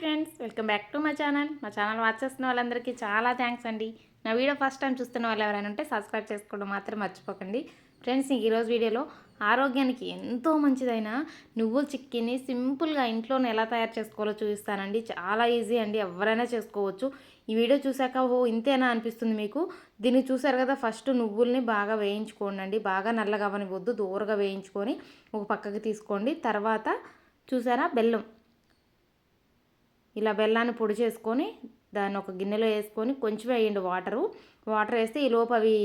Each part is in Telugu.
Friends welcome back to my channel. మా ఛానల్ వాచ్ చేస్తున్న వాళ్ళందరికీ చాలా థ్యాంక్స్ అండి. నా వీడియో ఫస్ట్ టైం చూస్తున్న వాళ్ళు ఎవరైనా ఉంటే సబ్స్క్రైబ్ చేసుకోవడం మాత్రం మర్చిపోకండి. ఫ్రెండ్స్ ఈరోజు వీడియోలో ఆరోగ్యానికి ఎంతో మంచిదైన నువ్వుల చిక్కీని సింపుల్గా ఇంట్లోనే ఎలా తయారు చేసుకోవాలో చూపిస్తానండి. చాలా ఈజీ అండి ఎవరైనా చేసుకోవచ్చు. ఈ వీడియో చూశాక ఓ ఇంతేనా అనిపిస్తుంది మీకు? దీన్ని చూసారు కదా ఫస్ట్ నువ్వుల్ని బాగా వేయించుకోండి అండి బాగా నల్లగా అవనివద్దు దూరగా వేయించుకొని ఒక పక్కకి తీసుకోండి. తర్వాత చూసారా బెల్లం. ఇలా బెల్లాన్ని పొడి చేసుకొని దాన్ని ఒక గిన్నెలో వేసుకొని కొంచెం వేయండి వాటరు. వాటర్ వేస్తే ఈ లోపు అవి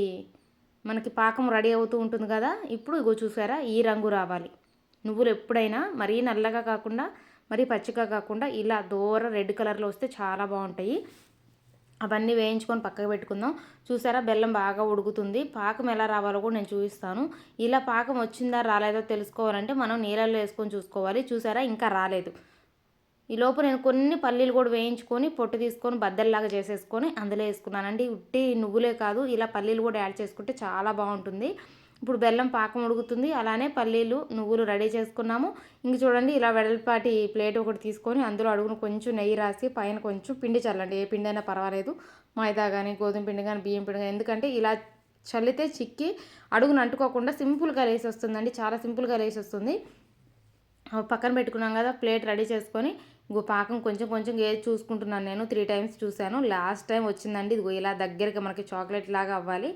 మనకి పాకం రెడీ అవుతూ ఉంటుంది కదా. ఇప్పుడు ఇగో చూసారా? ఈ రంగు రావాలి. నువ్వులు ఎప్పుడైనా మరీ నల్లగా కాకుండా మరీ పచ్చిగా కాకుండా ఇలా దూర రెడ్ కలర్లో వస్తే చాలా బాగుంటాయి. అవన్నీ వేయించుకొని పక్కకు పెట్టుకుందాం. చూసారా? బెల్లం బాగా ఉడుకుతుంది. పాకం ఎలా రావాలో కూడా నేను చూపిస్తాను. ఇలా పాకం వచ్చిందా రాలేదో తెలుసుకోవాలంటే మనం నీళ్ళల్లో వేసుకొని చూసుకోవాలి. చూసారా? ఇంకా రాలేదు. ఈ లోపు నేను కొన్ని పల్లీలు కూడా వేయించుకొని పొట్టు తీసుకొని బద్దల్లాగా చేసేసుకొని అందులో వేసుకున్నానండి. ఉట్టి నువ్వులే కాదు ఇలా పల్లీలు కూడా యాడ్ చేసుకుంటే చాలా బాగుంటుంది. ఇప్పుడు బెల్లం పాకం ఉడుకుతుంది. అలానే పల్లీలు నువ్వులు రెడీ చేసుకున్నాము. ఇంక చూడండి ఇలా వెడల్పాటి ప్లేట్ ఒకటి తీసుకొని అందులో అడుగును కొంచెం నెయ్యి రాసి పైన కొంచెం పిండి చల్లండి. ఏ పిండి అయినా పర్వాలేదు. మైదా కానీ గోధుమ పిండి కానీ బియ్యం పిండి కానీ ఎందుకంటే ఇలా చల్లితే చిక్కి అడుగును అంటుకోకుండా సింపుల్గా లేసి వస్తుందండి చాలా సింపుల్గా లేసి వస్తుంది పక్కన పెట్టుకున్నాం కదా ప్లేట్ రెడీ చేసుకొని ఇంకో పాకం కొంచెం కొంచెం ఏది చూసుకుంటున్నాను నేను. త్రీ టైమ్స్ చూశాను. లాస్ట్ టైం వచ్చిందండి. ఇదిగో ఇలా దగ్గరగా మనకి చాక్లెట్ లాగా అవ్వాలి.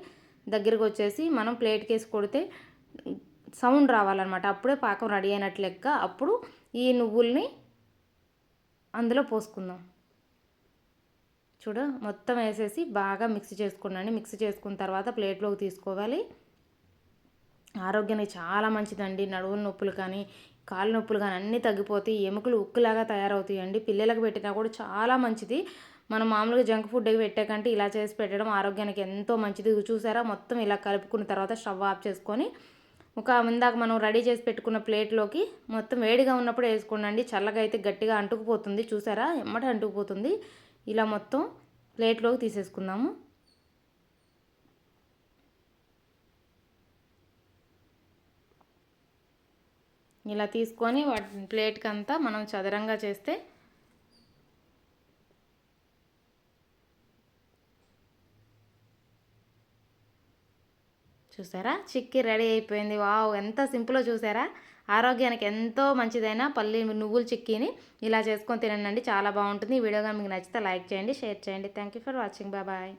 దగ్గరకు వచ్చేసి మనం ప్లేట్కి వేసి కొడితే సౌండ్ రావాలన్నమాట. అప్పుడే పాకం రెడీ అయినట్లు లెక్క. అప్పుడు ఈ నువ్వుల్ని అందులో పోసుకుందాం. చూడు మొత్తం వేసేసి బాగా మిక్స్ చేసుకున్నాండి మిక్స్ చేసుకున్న తర్వాత ప్లేట్లోకి తీసుకోవాలి. ఆరోగ్యానికి చాలా మంచిదండి. నడువుల నొప్పులు కానీ కాళ్ళ నొప్పులు కానీ అన్నీ తగ్గిపోతాయి ఎముకలు ఉక్కులాగా తయారవుతాయండి. పిల్లలకు పెట్టినా కూడా చాలా మంచిది. మనం మామూలుగా జంక్ ఫుడ్ పెట్టాకంటే ఇలా చేసి పెట్టడం ఆరోగ్యానికి ఎంతో మంచిది. చూసారా? మొత్తం ఇలా కలుపుకున్న తర్వాత స్టవ్ ఆఫ్ చేసుకొని ఒక ఇందాక మనం రెడీ చేసి పెట్టుకున్న ప్లేట్లోకి మొత్తం వేడిగా ఉన్నప్పుడు వేసుకోండి చల్లగా అయితే గట్టిగా అంటుకుపోతుంది. చూసారా? ఎమ్మట అంటుకుపోతుంది. ఇలా మొత్తం ప్లేట్లోకి తీసేసుకుందాము. ఇలా తీసుకొని వాటి ప్లేట్కి అంతా మనం చదరంగా చేస్తే చూసారా? చిక్కి రెడీ అయిపోయింది. వావ్! ఎంత సింపుల్లో చూసారా? ఆరోగ్యానికి ఎంతో మంచిదైన పల్లి నువ్వుల చిక్కీని ఇలా చేసుకొని తినండి. చాలా బాగుంటుంది. ఈ వీడియో కానీ మీకు నచ్చితే లైక్ చేయండి షేర్ చేయండి. Thank you for watching. Bye.